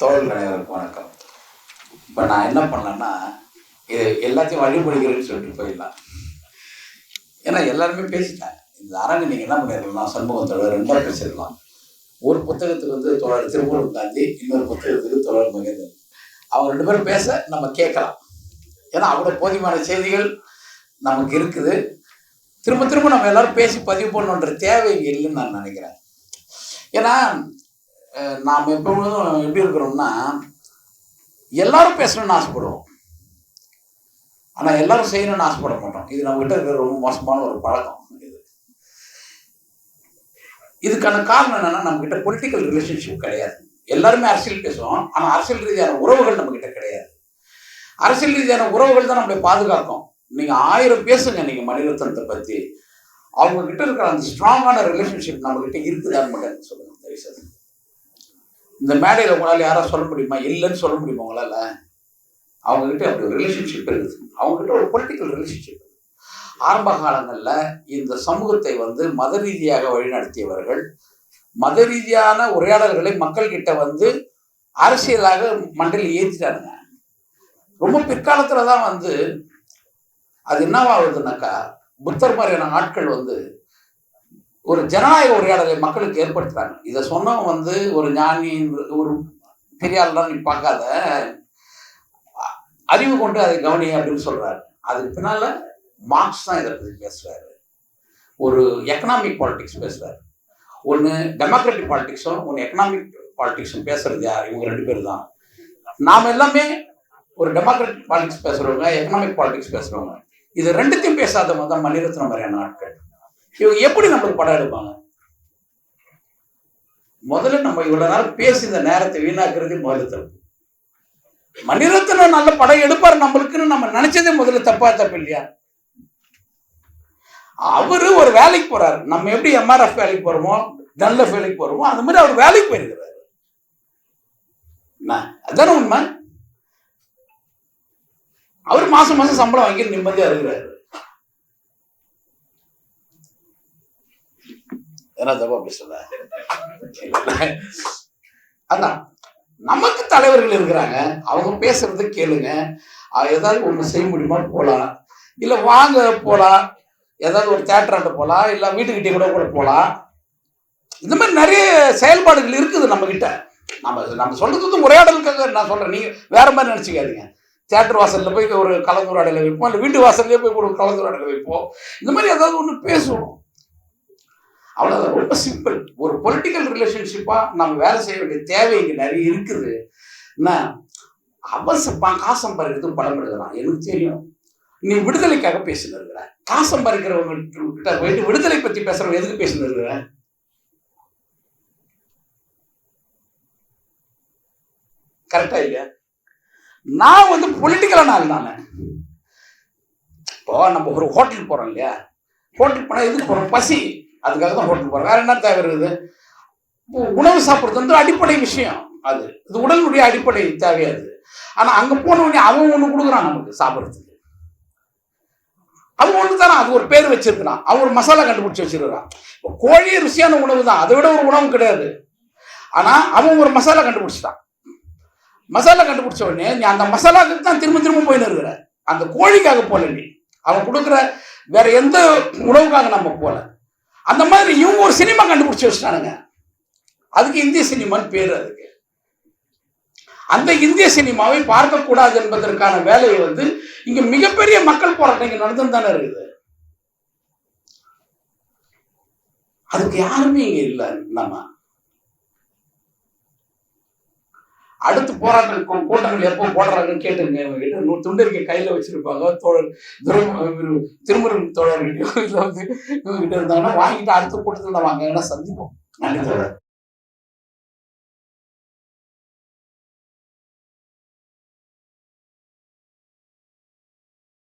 தோழர்கள் அனைவருக்கும் வணக்கம். இப்போ நான் என்ன பண்ணேன்னா இது எல்லாத்தையும் வழிபடுகிறேன்னு சொல்லிட்டு போயிடலாம். ஏன்னா எல்லாருமே பேசிட்டாங்க. இந்த அரங்கு நீங்கள் என்ன பண்ணிடலாம் சண்முகம் தொடர் ரெண்டாக பேசிடலாம் ஒரு புத்தகத்துக்கு வந்து தொடர் திருமூலம் காந்தி இன்னொரு புத்தகத்துக்கு தொடர் மகேந்திரன். அவங்க ரெண்டு பேரும் பேச நம்ம கேட்கலாம். ஏன்னா அவ்வளோ போதியமான செய்திகள் நமக்கு இருக்குது. திரும்ப திரும்ப நம்ம எல்லாரும் பேசி பதிவு பண்ணணுன்ற தேவை இல்லைன்னு நான் நினைக்கிறேன். ஏன்னா நாம் எப்பொழுதும் எப்படி இருக்கிறோம்னா எல்லாரும் பேசணும்னு ஆசைப்படுவோம் ஆனால் எல்லாரும் செய்யணும்னு ஆசைப்பட மாட்டோம். இது நம்மகிட்ட இருக்கிற ரொம்ப மோசமான ஒரு பழக்கம் இது. இதுக்கான காரணம் என்னன்னா நம்ம கிட்ட பொலிட்டிக்கல் ரிலேஷன்ஷிப் கிடையாது. எல்லாருமே அரசியல் பேசுவோம் ஆனால் அரசியல் ரீதியான உறவுகள் நம்ம கிட்ட கிடையாது. அரசியல் ரீதியான உறவுகள் தான் நம்மளை பாதுகாக்கும். நீங்கள் ஆயிரம் பேசுங்க நீங்கள் மணிரத்னத்தை பற்றி அவங்க கிட்ட இருக்கிற அந்த ஸ்ட்ராங்கான ரிலேஷன்ஷிப் நம்மகிட்ட இருக்குதான்னு மட்டும் சொல்லுங்கள் தயவு செய்து. இந்த மேடையில் உங்களால் யாராவது சொல்ல முடியுமா? இல்லைன்னு சொல்ல முடியுமா உங்களால்? அவங்கக்கிட்ட அப்படி ஒரு ரிலேஷன்ஷிப் இருக்குது. அவங்கக்கிட்ட ஒரு பொலிட்டிக்கல் ரிலேஷன்ஷிப் ஆரம்ப காலங்களில் இந்த சமூகத்தை வந்து மத ரீதியாக வழிநடத்தியவர்கள் மத ரீதியான உரையாடல்களை மக்கள்கிட்ட வந்து அரசியலாக மண்டலில் ஏற்றிட்டாருங்க ரொம்ப பிற்காலத்தில் தான் வந்து அது என்னவாகுதுனாக்கா புத்தர் மாதிரியான ஆட்கள் வந்து ஒரு ஜனநாயக உரையாடலை மக்களுக்கு ஏற்படுத்துறாங்க. இதை சொன்னவன் வந்து ஒரு ஞானி ஒரு பெரியாள்லாம் நீ பார்க்காத. அறிவு கொண்டு அதை கவனி அப்படின்னு சொல்றாரு. அதுக்கு பின்னால மார்க்ஸ் தான் இதை பற்றி பேசுறாரு. ஒரு எக்கனாமிக் பாலிடிக்ஸ் பேசுறாரு. ஒன்று டெமோக்ராட்டிக் பாலிடிக்ஸும் ஒன்று எக்கனாமிக் பாலிடிக்ஸும் பேசுறது யார்? இவங்க ரெண்டு பேர் தான் நாம் எல்லாமே ஒரு டெமோக்ராட்டிக் பாலிடிக்ஸ் பேசுறவங்க எக்கனாமிக் பாலிடிக்ஸ் பேசுறவங்க. இது ரெண்டுத்தையும் பேசாதவங்க தான் மணிரத்னம் மாதிரியான ஆட்கள். இவங்க எப்படி நம்மளுக்கு படம் எடுப்பாங்க? முதல்ல நம்ம இவ்வளவு நாள் பேசி இந்த நேரத்தை வீணாக்குறது முதல்ல தப்பு. மணிரத்னம் நல்ல படம் எடுப்பார் நம்மளுக்குன்னு நம்ம நினைச்சதே முதல்ல தப்பா தப்பு இல்லையா? அவரு ஒரு வேலைக்கு போறாரு. நம்ம எப்படி எம்ஆர்எஃப் வேலைக்கு போறோமோ டன்லஃப் வேலைக்கு போறோமோ அந்த மாதிரி அவர் வேலைக்கு போயிருக்கிறாரு. என்ன? உண்மை? அவர் மாசம் மாசம் சம்பளம் வாங்கி நிம்மதியா இருக்கிறாரு. ஏன்னா தப்பா பேசல அதான் நமக்கு தலைவர்கள் இருக்கிறாங்க. அவங்க பேசுறத கேளுங்க. ஏதாவது ஒன்று செய்ய முடியுமா? போகலாம் இல்லை வாங்க போகலாம் ஏதாவது ஒரு தேட்டராண்ட போகலாம் இல்லை வீட்டுக்கிட்டே கூட கூட போகலாம் இந்த மாதிரி நிறைய செயல்பாடுகள் இருக்குது நம்ம கிட்ட நம்ம நம்ம சொல்றது வந்து உரையாடலுக்காக நான் சொல்றேன். நீங்க வேற மாதிரி நினைச்சுக்காதீங்க. தேட்டர் வாசலில் போய் ஒரு கலந்துரையாடலை வைப்போம். இல்லை வீட்டு வாசல்லே போய் ஒரு கலந்துரையாடலை வைப்போம். இந்த மாதிரி ஏதாவது ஒன்று பேசுவோம். அவ்வளோதான் ரொம்ப சிம்பிள் ஒரு பொலிட்டிக்கல் ரிலேஷன்ஷிப்பாக நம்ம வேலை செய்ய வேண்டிய தேவை இங்கே நிறைய இருக்குது. என்ன? அவன் ச- காசு சம்பாதிக்கிறது படம் எடுக்கிறான் எனக்கு தெரியும். நீ விடுதலைக்காக பேசின்னு இருக்கிற. காசு சம்பாதிக்கிறவங்க கிட்ட போயிட்டு விடுதலை பற்றி பேசுறவங்க எதுக்கு பேசின்னு இருக்கிற? கரெக்டா இல்லையா? நான் வந்து பொலிட்டிக்கலான ஆள் நான் இப்போ நம்ம ஒரு ஹோட்டலுக்கு போறோம் இல்லையா? ஹோட்டலுக்கு போனால் எதுக்கு போறோம்? பசி. அதுக்காக தான் ஹோட்டல் போகிறோம் வேற என்ன தேவை இருக்குது? உணவு சாப்பிட்றது வந்து அடிப்படை விஷயம் அது. இது உடலுடைய அடிப்படை தேவையாது ஆனால் அங்கே போன உடனே அவன் ஒன்று கொடுக்குறான் நமக்கு சாப்பிட்றதுக்கு. அவன் ஒன்று தானே அது ஒரு பேர் வச்சிருக்கிறான் அவன் ஒரு மசாலா கண்டுபிடிச்சி வச்சிருக்கிறான் இப்போ கோழியே ருசியான உணவு தான் அதை விட ஒரு உணவு கிடையாது. ஆனால் அவன் ஒரு மசாலா கண்டுபிடிச்சிட்டான். மசாலா கண்டுபிடிச்ச உடனே நீ அந்த மசாலாவுக்கு தான் திரும்ப திரும்ப போயின்னு இருக்கிற. அந்த கோழிக்காக போல நீ. அவன் கொடுக்குற வேற எந்த உணவுக்காக நம்ம போகலை அந்த மாதிரி இவங்க ஒரு சினிமா கண்டுபிடிச்சி வச்சுட்டானுங்க. அதுக்கு இந்திய சினிமான்னு பேர் அதுக்கு. அந்த இந்திய சினிமாவை பார்க்கக்கூடாது என்பதற்கான வேலையை வந்து இங்க மிகப்பெரிய மக்கள் போராட்டம் இங்க நடந்து தானே இருக்குது. அதுக்கு யாருமே இங்க இல்லை நம்ம. அடுத்து போராட்டம் கூட்டங்கள் எப்போ போடுறாங்கன்னு கேட்டுங்க இவங்க கிட்ட நூறு துண்டறிக்கை கையில வச்சிருப்பாங்க. தோழர் துரம் திருமுருகன் தோழர்கிட்டயோ இல்லை வந்து இவங்க கிட்ட இருந்தாங்கன்னா வாங்கிட்டு அடுத்த கூட்டத்தில் வாங்க. சந்திப்போம். நன்றி தோழர்.